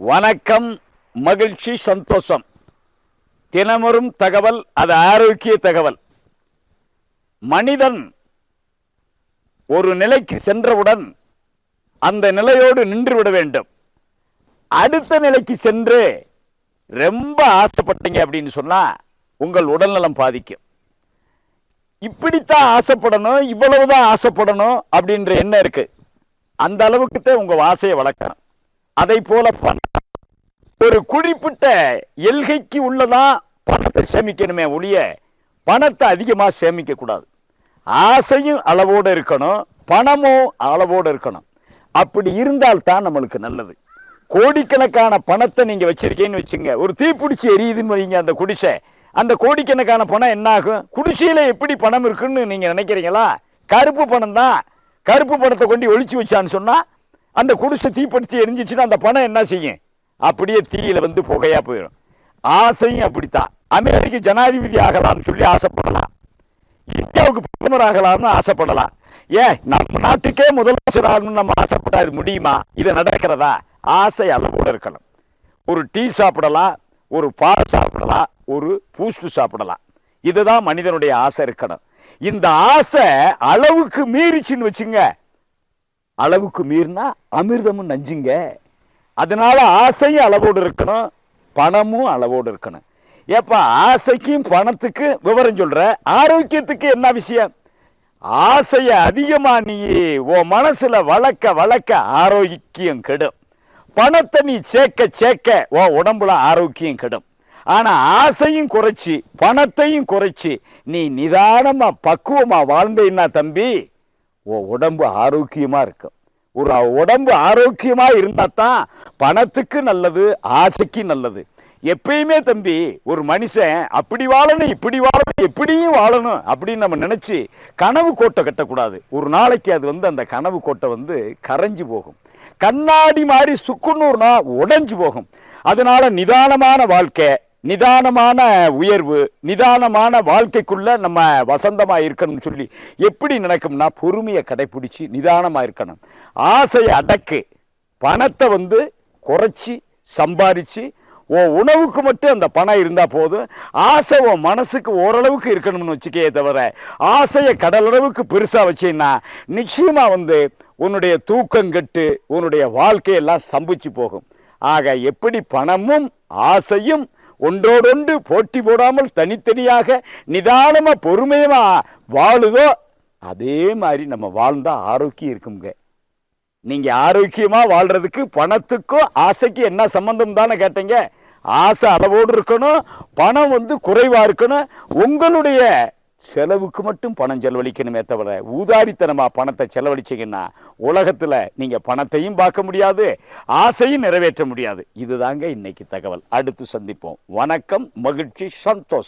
வணக்கம் மகிழ்ச்சி சந்தோஷம். தினமரும் தகவல் அது ஆரோக்கிய தகவல். மனிதன் ஒரு நிலைக்கு சென்றவுடன் அந்த நிலையோடு நின்று விட வேண்டும். அடுத்த நிலைக்கு சென்று ரொம்ப ஆசைப்பட்டீங்க அப்படின்னு சொன்னால் உங்கள் உடல்நலம் பாதிக்கும். இப்படித்தான் ஆசைப்படணும் இவ்வளவுதான் ஆசைப்படணும் அப்படின்ற எண்ணம் இருக்கு. அந்த அளவுக்கு தான் ஆசையை வளர்க்கணும். அதை போல பணம். ஒரு குறிப்பிட்ட எல்கைக்கு உள்ளதான் பணத்தை சேமிக்கணுமே ஒழிய பணத்தை அதிகமாக சேமிக்க கூடாது. ஆசையும் அளவோடு இருக்கணும் பணமும் அளவோடு இருக்கணும். அப்படி இருந்தால் தான் நம்மளுக்கு நல்லது. கோடிக்கணக்கான பணத்தை நீங்கள் வச்சிருக்கீங்கன்னு வச்சுங்க. ஒரு தீப்பிடிச்சி எரியுதுன்னு வைங்க அந்த குடிசை. அந்த கோடிக்கணக்கான பணம் என்ன ஆகும்? எப்படி பணம் இருக்குன்னு நீங்கள் நினைக்கிறீங்களா? கருப்பு பணம் தான். கருப்பு பணத்தை கொண்டு ஒழிச்சு வச்சான்னு சொன்னால் அந்த குடிசை தீப்படுத்தி எரிஞ்சிச்சுன்னா அந்த பணம் என்ன செய்யும்? அப்படியே தீயில வந்து புகையா போயிடும். ஆசையும் அப்படித்தான். அமெரிக்க ஜனாதிபதி ஆகலாம்னு சொல்லி ஆசைப்படலாம். இந்தியாவுக்கு பிரதமர் ஆகலாம்னு ஆசைப்படலாம். ஏன் நம்ம நாட்டுக்கே முதலமைச்சர் ஆகணும்னு நம்ம ஆசைப்பட்டா இது முடியுமா? இது நடக்கிறதா? ஆசை அளவோடு இருக்கணும். ஒரு டீ சாப்பிடலாம் ஒரு பால் சாப்பிடலாம் ஒரு பூஸ்ட் சாப்பிடலாம். இதுதான் மனிதனுடைய ஆசை இருக்கணும். இந்த ஆசை அளவுக்கு மீறிச்சுன்னு வச்சுங்க அளவுக்கு மீறினா அமிர்தமும் நஞ்சுங்க. அதனால் ஆசையும் அளவோடு இருக்கணும் பணமும் அளவோடு இருக்கணும். ஏப்பா ஆசைக்கும் பணத்துக்கு விவரம் சொல்கிற ஆரோக்கியத்துக்கு என்ன விஷயம்? ஆசையை அதிகமாக நீ உன் மனசில் வளர்க்க வளர்க்க ஆரோக்கியம் கெடும். பணத்தை நீ சேர்க்க சேர்க்க உன் உடம்புல ஆரோக்கியம் கெடும். ஆனால் ஆசையும் குறைச்சி பணத்தையும் குறைச்சி நீ நிதானமாக பக்குவமாக வாழ்ந்தேன்னா தம்பி உடம்பு ஆரோக்கியமாக இருக்கும். ஒரு உடம்பு ஆரோக்கியமாக இருந்தால் தான் பணத்துக்கு நல்லது ஆசைக்கு நல்லது. எப்பயுமே தம்பி ஒரு மனுஷன் அப்படி வாழணும் இப்படி வாழணும் எப்படியும் வாழணும் அப்படின்னு நம்ம நினச்சி கனவு கோட்டை கட்டக்கூடாது. ஒரு நாளைக்கு அது வந்து அந்த கனவு கோட்டை வந்து கரைஞ்சி போகும். கண்ணாடி மாதிரி சுக்குநூறுனா உடைஞ்சு போகும். அதனால நிதானமான வாழ்க்கை நிதானமான உயர்வு நிதானமான வாழ்க்கைக்குள்ள நம்ம வசந்தமாக இருக்கணும்னு சொல்லி எப்படி நினைக்கும்னா பொறுமையை கடைப்பிடிச்சி நிதானமாக இருக்கணும். ஆசையை அடக்கு பணத்தை வந்து குறைச்சி சம்பாரித்து உன் உணவுக்கு மட்டும் அந்த பணம் இருந்தால் போதும். ஆசை உன் மனசுக்கு ஓரளவுக்கு இருக்கணும்னு வச்சுக்கே தவிர ஆசையை கடலளவுக்கு பெருசாக வச்சீங்கன்னா நிச்சயமாக வந்து உன்னுடைய தூக்கம் கெட்டு உன்னுடைய வாழ்க்கையெல்லாம் ஸ்தம்பிச்சு போகும். ஆக எப்படி பணமும் ஆசையும் ஒன்றோடொன்று போட்டி போடாமல் தனித்தனியாக நிதானமாக பொறுமையமாக வாழுதோ அதே மாதிரி நம்ம வாழ்ந்தால் ஆரோக்கியம் இருக்குங்க. நீங்கள் ஆரோக்கியமாக வாழ்கிறதுக்கு பணத்துக்கும் ஆசைக்கும் என்ன சம்பந்தம் தானே கேட்டீங்க? ஆசை அளவோடு இருக்கணும் பணம் வந்து குறைவாக இருக்கணும். உங்களுடைய செலவுக்கு மட்டும் பணம் செலவழிக்கணுமே தவிர ஊதாரித்தனமாக பணத்தை செலவழிச்சீங்கன்னா உலகத்துல நீங்க பணத்தையும் பார்க்க முடியாது ஆசையும் நிறைவேற்ற முடியாது. இதுதாங்க இன்னைக்கு தகவல். அடுத்து சந்திப்போம். வணக்கம் மகிழ்ச்சி சந்தோஷம்.